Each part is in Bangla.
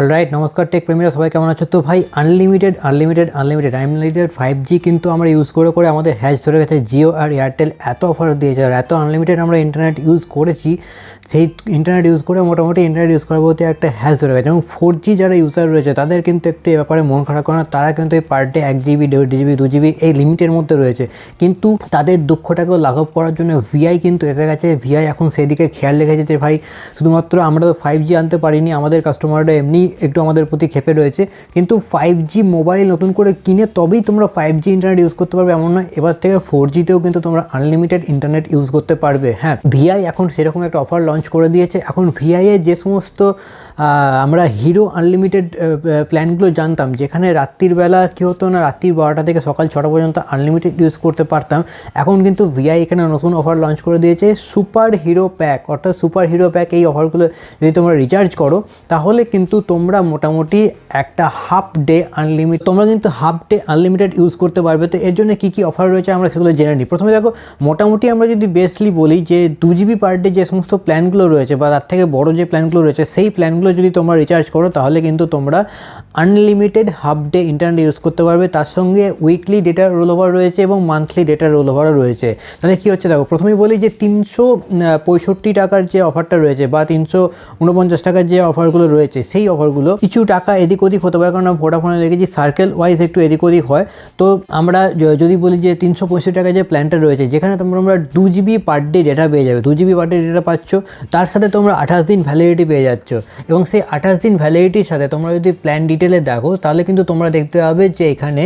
অলরাইট নমস্কার টেক প্রেমীরা সবাই কেমন আছো? তো ভাই unlimited unlimited unlimited unlimited five G কিন্তু আমরা ইউজ করে করে আমাদের হ্যাচ ধরে গেছে জিও আর এয়ারটেল এত অফার দিয়েছে আর এত আনলিমিটেড আমরা ইন্টারনেট ইউজ করেছি, সেই ইন্টারনেট ইউজ করে মোটামুটি ইন্টারনেট ইউজ করার প্রতি একটা হ্যাচ ধরে গেছে। এবং ফোর জি যারা ইউজার রয়েছে, তাদের কিন্তু একটু এ ব্যাপারে মন খারাপ করে না, তারা কিন্তু এই পার ডে এক জিবি দেড় জিবি দু জিবি এই লিমিটের মধ্যে রয়েছে। কিন্তু তাদের দুঃখটাকেও লাঘব করার জন্য ভিআই কিন্তু এসে গেছে। ভিআই এখন সেদিকে খেয়াল রেখেছে যে ভাই, শুধুমাত্র আমরা তো ফাইভ জি আনতে পারিনি, আমাদের কাস্টমাররা এমনি একটু আমাদের প্রতি খেপে রয়েছে। কিন্তু ফাইভ জি মোবাইল নতুন করে কিনে তবেই তোমরা ফাইভ জি ইন্টারনেট ইউজ করতে পারবে, এমন নয়। এবার থেকে ফোর জিতেও কিন্তু তোমরা আনলিমিটেড ইন্টারনেট ইউজ করতে পারবে। হ্যাঁ ভিআই এখন সেরকম একটা অফার লঞ্চ করে দিয়েছে। এখন ভিআই এর যে সমস্ত আমরা হিরো আনলিমিটেড প্ল্যানগুলো জানতাম, যেখানে রাত্রির বেলা কী হতো না, রাত্রির বারোটা থেকে সকাল ছটা পর্যন্ত আনলিমিটেড ইউজ করতে পারতাম, এখন কিন্তু ভিআই এখানে নতুন অফার লঞ্চ করে দিয়েছে। সুপার হিরো প্যাক অর্থাৎ সুপার হিরো প্যাক এই অফারগুলো যদি তোমরা রিচার্জ করো, তাহলে কিন্তু তোমরা মোটামুটি একটা হাফ ডে আনলিমিট তোমরা কিন্তু হাফ ডে আনলিমিটেড ইউজ করতে পারবে। তো এর জন্য কী কী অফার রয়েছে আমরা সেগুলো জেনে নিই। প্রথমে দেখো, মোটামুটি আমরা যদি বেসলি বলি যে দু জিবি পার ডে যে সমস্ত প্ল্যানগুলো রয়েছে বা তার থেকে বড় যে প্ল্যানগুলো রয়েছে, সেই প্ল্যানগুলো যদি তোমরা রিচার্জ করো, তাহলে কিন্তু তোমরা unlimited half day internet use করতে পারবে। তার সঙ্গে উইকলি ডেটা রোল ওভার রয়েছে এবং মান্থলি ডেটা রোল ওভারও রয়েছে। তাহলে কী হচ্ছে দেখো, প্রথমেই বলি যে তিনশো পঁয়ষট্টি টাকার যে অফারটা রয়েছে বা তিনশো উনপঞ্চাশ টাকার যে অফারগুলো রয়েছে, সেই অফারগুলো কিছু টাকা এদিক ওদিক হতে পারে, কারণ ভোডাফোনে দেখেছি সার্কেল ওয়াইজ একটু এদিক ওদিক হয়। তো আমরা যদি বলি যে তিনশো পঁয়ষট্টি টাকার যে প্ল্যানটা রয়েছে, যেখানে তোমরা আমরা দু জিবি পার ডে ডেটা পেয়ে যাবে। দু জিবি পার ডে ডেটা পাচ্ছ, তার সাথে তোমরা আঠাশ দিন ভ্যালিডিটি পেয়ে যাচ্ছ। এবং সেই আঠাশ দিন ভ্যালিডিটির সাথে তোমরা যদি প্ল্যান ডিটেলে দেখো, তাহলে কিন্তু তোমরা দেখতে পাবে যে এখানে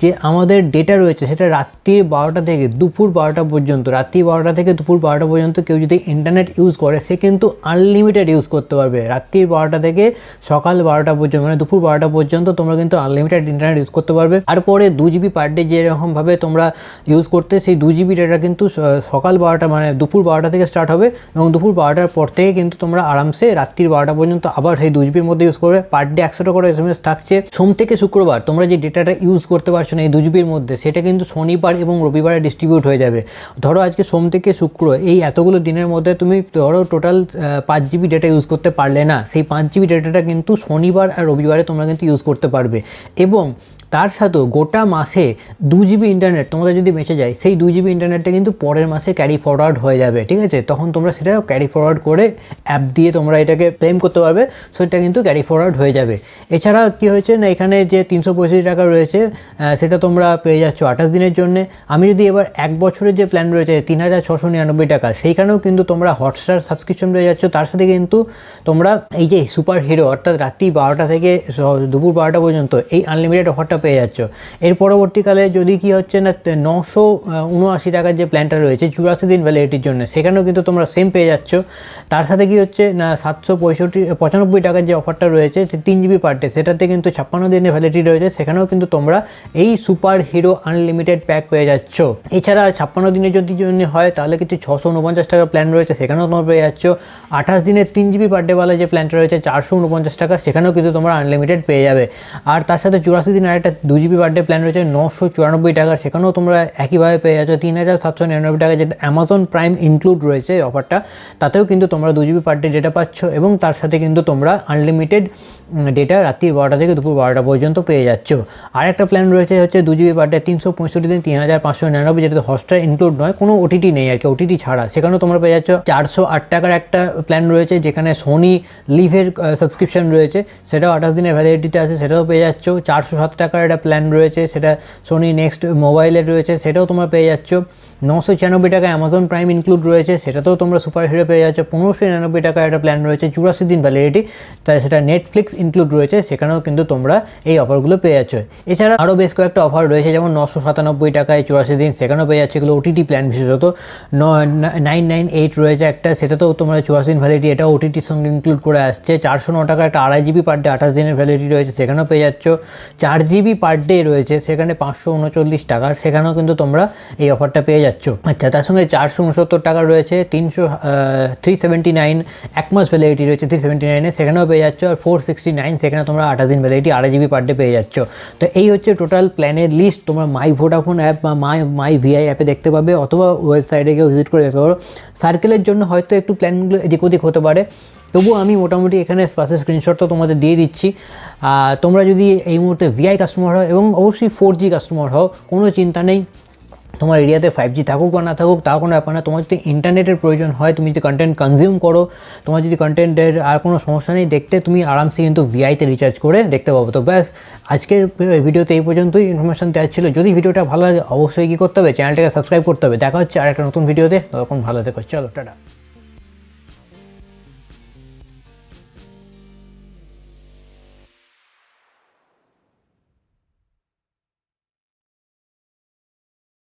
যে আমাদের ডেটা রয়েছে, সেটা রাত্রির বারোটা থেকে দুপুর বারোটা পর্যন্ত, রাত্রি বারোটা থেকে দুপুর বারোটা পর্যন্ত কেউ যদি ইন্টারনেট ইউজ করে, সে কিন্তু আনলিমিটেড ইউজ করতে পারবে। রাত্রির বারোটা থেকে সকাল বারোটা পর্যন্ত মানে দুপুর বারোটা পর্যন্ত তোমরা কিন্তু আনলিমিটেড ইন্টারনেট ইউজ করতে পারবে। আর পরে দু জিবি পার ডে যেরকমভাবে তোমরা ইউজ করতে, সেই দু জিবি ডেটা কিন্তু সকাল বারোটা মানে দুপুর বারোটা থেকে স্টার্ট হবে এবং দুপুর বারোটার পর থেকে কিন্তু তোমরা আরামসে রাত্রির বারোটা পর্যন্ত আবার সেই দু জিবির মধ্যে ইউজ করবে। পার ডে একশোটা করে এস এম এস থাকছে। সোম থেকে শুক্রবার তোমরা যে ডেটাটা ইউজ করতে পারছ না এই দু জিবির মধ্যে, সেটা কিন্তু শনিবার এবং রবিবারে ডিস্ট্রিবিউট হয়ে যাবে। ধরো আজকে সোম থেকে শুক্র, এই এতগুলো দিনের মধ্যে তুমি ধরো টোটাল পাঁচ জিবি ডেটা ইউজ করতে পারলে না, সেই পাঁচ জিবি ডেটাটা কিন্তু শনিবার আর রবিবারে তোমরা কিন্তু ইউজ করতে পারবে। এবং তার সাথেও গোটা মাসে দু জিবি ইন্টারনেট তোমাদের যদি বেঁচে যায়, সেই দু জিবি ইন্টারনেটটা কিন্তু পরের মাসে ক্যারি ফরওয়ার্ড হয়ে যাবে, ঠিক আছে? তখন তোমরা সেটা ক্যারি ফরওয়ার্ড করে অ্যাপ দিয়ে তোমরা এটাকে ক্লেম করতে পারবে সেটা কিন্তু ক্যারি ফরওয়ার্ড হয়ে যাবে। এছাড়া কি হয়েছে না, এখানে যে তিনশো পঁয়ষট্টি টাকা রয়েছে সেটা তোমরা পেয়ে যাচ্ছ আঠাশ দিনের জন্য। আমি যদি এবার এক বছরের যে প্ল্যান রয়েছে, তিন হাজার ছশো নিরানব্বই টাকা, সেইখানেও কিন্তু তোমরা হটস্টার সাবস্ক্রিপশন পেয়ে যাচ্ছ। তার সাথে কিন্তু তোমরা এই যে সুপার হিরো অর্থাৎ রাত্রি বারোটা থেকে দুপুর বারোটা পর্যন্ত, এই আনলিমিটেড অফারটা পেয়ে যাচ্ছ। এর পরবর্তীকালে যদি কি হচ্ছে না নশো উনআশি টাকার যে প্ল্যানটা রয়েছে, চুরাশি দিন ভ্যালিডিটির জন্য, সেখানেও কিন্তু তোমরা সেম পেয়ে যাচ্ছ। তার সাথে কি হচ্ছে না, সাতশো পঁয়ষট্টি, পঁচানব্বই টাকার যে অফারটা রয়েছে তিন জিবি পার ডে সেটাতে কিন্তু ছাপ্পান্ন দিনের ভ্যালিডিটি রয়েছে, সেখানেও কিন্তু তোমরা এই সুপার হিরো আনলিমিটেড প্যাক পেয়ে যাচ্ছ। এছাড়া ছাপ্পান্ন দিনের যদি জন্য হয়, তাহলে কিন্তু ছশো উনপঞ্চাশ টাকার প্ল্যান রয়েছে, সেখানেও তোমরা পেয়ে যাচ্ছ। আঠাশ দিনের তিন জিবি পার ডেওয়ালা যে প্ল্যানটা রয়েছে, চারশো উনপঞ্চাশ টাকা, সেখানেও কিন্তু তোমরা আনলিমিটেড পেয়ে যাবে। আর তার সাথে চুরাশি দিন আরেকটা দু জিবি পার ডে প্ল্যান রয়েছে, নশো চুরানব্বই টাকার। সেখানেও তোমরা একইভাবে পেয়ে যাচ্ছ, তিন হাজার সাতশো নিরানব্বই টাকা যেটা অ্যামাজন প্রাইম ইনক্লুড রয়েছে অফারটা তাতেও কিন্তু তোমরা দু জিবি পার ডে ডেটা পাচ্ছ এবং তার সাথে কিন্তু তোমরা আনলিমিটেড ডেটা রাত্রি বারোটা থেকে দুপুর বারোটা পর্যন্ত পেয়ে যাচ্ছ। আর একটা প্ল্যান রয়েছে হচ্ছে দু জিবি পার ডে তিনশো পঁয়ষট্টি দিন, তিন হাজার পাঁচশো নিরানব্বই, যেটাতে হটস্টার ইনক্লুড নয়, কোনো ওটিটি নেই আর কি ওটিটি ছাড়া। সেখানেও তোমরা পেয়ে যাচ্ছ চারশো আট টাকার একটা প্ল্যান রয়েছে, যেখানে সোনি লিভের সাবস্ক্রিপশন রয়েছে। সেটাও আঠাশ দিনের ভ্যালিডিটিতে আছে, সেটাও পেয়ে যাচ্ছ চারশো সাত টাকার একটা প্ল্যান রয়েছে, সেটা সোনি নেক্সট মোবাইলের রয়েছে, সেটাও তোমরা পেয়ে যাচ্ছ। নশো ছিয়ানব্বই টাকা অ্যামাজন প্রাইম ইনক্লুড রয়েছে, সেটাতেও তোমরা সুপার হিরো পেয়ে যাচ্ছ। পনেরোশো নিরানব্বই টাকার একটা প্ল্যান রয়েছে, চুরাশি দিন ভ্যালিডিটি তাই সেটা নেটফ্লিক্স ইনক্লুড রয়েছে, সেখানেও কিন্তু তোমরা এই অফারগুলো পেয়ে যাচ্ছ। এছাড়া আরও বেশ কয়েকটা অফার রয়েছে, যেমন নশো সাতানব্বই টাকায় চুরাশি দিন, সেখানেও পেয়ে যাচ্ছে এগুলো ওটিটি প্ল্যান বিশেষত। নাইন নাইন এইট রয়েছে একটা, সেটাতেও তোমরা চুরাশি দিন ভ্যালিডিটি এটা ওটিটির সঙ্গে ইনক্লুড করে আসছে। চারশো ন টাকা একটা আড়াই জিবি পার ডে আঠাশ দিনের ভ্যালিডিটি রয়েছে, সেখানেও পেয়ে যাচ্ছ। চার জিবি পার ডে রয়েছে, সেখানে পাঁচশো উনচল্লিশ টাকার সেখানেও কিন্তু তোমরা এই অফারটা পেয়ে যাচ্ছ। আচ্ছা তার সঙ্গে চারশো উনসত্তর টাকা রয়েছে, তিনশো থ্রি সেভেন্টি নাইন এক মাস ভ্যালিডিটি রয়েছে থ্রি সেভেন্টি নাইনে সেখানেও পেয়ে যাচ্ছ, আর ফোর সিক্সটি নাইন সেখানে তোমরা আঠাশ দিন ভ্যালিডিটি আড়াই জিবি পার ডে পেয়ে যাচ্ছ। তো এই হচ্ছে টোটাল প্ল্যানের লিস্ট তোমরা মাই ভোডাফোন অ্যাপ বা মাই মাই ভিআই অ্যাপে দেখতে পাবে, অথবা ওয়েবসাইটে গিয়ে ভিজিট করে দেখতে পারো। সার্কেলের জন্য হয়তো একটু প্ল্যানগুলো এদিক ওদিক হতে পারে। তবুও আমি মোটামুটি এখানে পাশে স্ক্রিনশট তো তোমাদের দিয়ে দিচ্ছি। তোমরা যদি এই মুহূর্তে ভিআই কাস্টমার হও এবং অবশ্যই ফোর জি কাস্টমার হও, কোনো চিন্তা নেই। তোমার এরিয়াতে ফাইভ জি থাকুক বা না থাকুক, তাও কোনো ব্যাপার না। তোমার যদি ইন্টারনেটের প্রয়োজন হয়, তুমি যদি কন্টেন্ট কনজিউম করো, তোমার যদি কন্টেন্টের আর কোনো সমস্যা নেই, দেখতে তুমি আরামসে কিন্তু ভিআইতে রিচার্জ করে দেখতে পাবো। তো ব্যাস, আজকের ভিডিওতে এই পর্যন্তই। ইনফরমেশন দেওয়ার ছিল। যদি ভিডিওটা ভালো লাগে, অবশ্যই কী করতে হবে? চ্যানেলটাকে সাবস্ক্রাইব করতে হবে। দেখা হচ্ছে আর একটা নতুন ভিডিওতে তখন ভালো থেকো। চলো, টাটা।